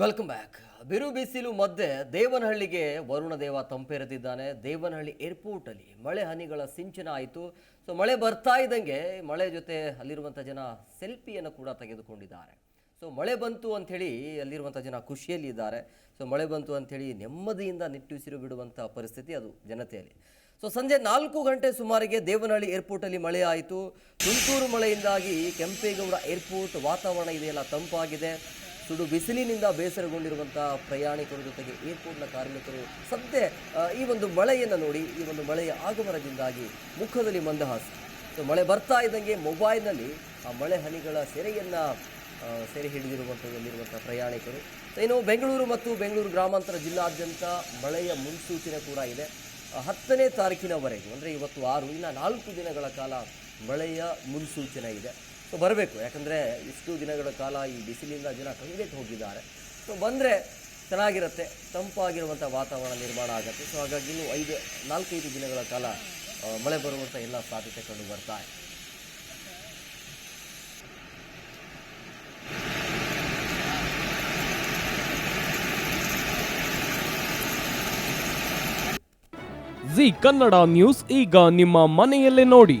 Welcome back ಬಿರು ಬಿಸಿಲು ಮಧ್ಯೆ ದೇವನಹಳ್ಳಿಗೆ ವರುಣ ದೇವ ತಂಪೆರೆದಿದ್ದಾನೆ. ದೇವನಹಳ್ಳಿ ಏರ್ಪೋರ್ಟಲ್ಲಿ ಮಳೆ ಹನಿಗಳ ಸಿಂಚನ ಆಯಿತು. ಸೊ ಮಳೆ ಬರ್ತಾ ಇದ್ದಂಗೆ ಮಳೆ ಜೊತೆ ಅಲ್ಲಿರುವಂಥ ಜನ ಸೆಲ್ಫಿಯನ್ನು ಕೂಡ ತೆಗೆದುಕೊಂಡಿದ್ದಾರೆ. ಸೊ ಮಳೆ ಬಂತು ಅಂಥೇಳಿ ಅಲ್ಲಿರುವಂಥ ಜನ ಖುಷಿಯಲ್ಲಿ ಇದ್ದಾರೆ. ಸೊ ಮಳೆ ಬಂತು ಅಂಥೇಳಿ ನೆಮ್ಮದಿಯಿಂದ ನಿಟ್ಟುಸಿರು ಬಿಡುವಂಥ ಪರಿಸ್ಥಿತಿ ಅದು ಜನತೆಯಲ್ಲಿ. ಸೊ ಸಂಜೆ ನಾಲ್ಕು ಗಂಟೆ ಸುಮಾರಿಗೆ ದೇವನಹಳ್ಳಿ ಏರ್ಪೋರ್ಟಲ್ಲಿ ಮಳೆ ಆಯಿತು. ತುಂತೂರು ಮಳೆಯಿಂದಾಗಿ ಕೆಂಪೇಗೌಡ ಏರ್ಪೋರ್ಟ್ ವಾತಾವರಣ ಇದೆಯಲ್ಲ ತಂಪಾಗಿದೆ. ಸುಡು ಬಿಸಿಲಿನಿಂದ ಬೇಸರಗೊಂಡಿರುವಂಥ ಪ್ರಯಾಣಿಕರ ಜೊತೆಗೆ ಏರ್ಪೋರ್ಟ್ನ ಕಾರ್ಮಿಕರು ಸದ್ಯ ಈ ಒಂದು ಮಳೆಯನ್ನು ನೋಡಿ, ಈ ಒಂದು ಮಳೆಯ ಆಗಮನದಿಂದಾಗಿ ಮುಖದಲ್ಲಿ ಮಂದಹಾಸ ಸೊ ಮಳೆ ಬರ್ತಾ ಇದ್ದಂಗೆ ಮೊಬೈಲ್ನಲ್ಲಿ ಆ ಮಳೆ ಹನಿಗಳ ಸೆರೆಯನ್ನು ಸೆರೆ ಹಿಡಿದಿರುವಂಥದ್ದಲ್ಲಿರುವಂಥ ಪ್ರಯಾಣಿಕರು. ಇನ್ನು ಬೆಂಗಳೂರು ಮತ್ತು ಬೆಂಗಳೂರು ಗ್ರಾಮಾಂತರ ಜಿಲ್ಲಾದ್ಯಂತ ಮಳೆಯ ಮುನ್ಸೂಚನೆ ಕೂಡ ಇದೆ. ಹತ್ತನೇ ತಾರೀಕಿನವರೆಗೂ, ಅಂದರೆ ಇವತ್ತು ಆರು, ಇನ್ನು ನಾಲ್ಕು ದಿನಗಳ ಕಾಲ ಮಳೆಯ ಮುನ್ಸೂಚನೆ ಇದೆ. ಸೊ ಬರಬೇಕು. ಯಾಕಂದರೆ ಇಷ್ಟು ದಿನಗಳ ಕಾಲ ಈ ಬಿಸಿಲಿಂದ ಜನ ಕಂಗೆಟ್ಟು ಹೋಗಿದ್ದಾರೆ. ಸೊ ಬಂದರೆ ಚೆನ್ನಾಗಿರುತ್ತೆ. ತಂಪಾಗಿರುವಂಥ ವಾತಾವರಣ ನಿರ್ಮಾಣ ಆಗುತ್ತೆ. ಸೊ ಹಾಗಾಗಿ ಇನ್ನು ಐದು, ನಾಲ್ಕೈದು ದಿನಗಳ ಕಾಲ ಮಳೆ ಬರುವಂಥ ಎಲ್ಲ ಸಾಧ್ಯತೆ ಕಂಡು ಬರ್ತಾ ಇದೆ. ಜಿ ಕನ್ನಡ ನ್ಯೂಸ್ ಈಗ ನಿಮ್ಮ ಮನೆಯಲ್ಲೇ ನೋಡಿ.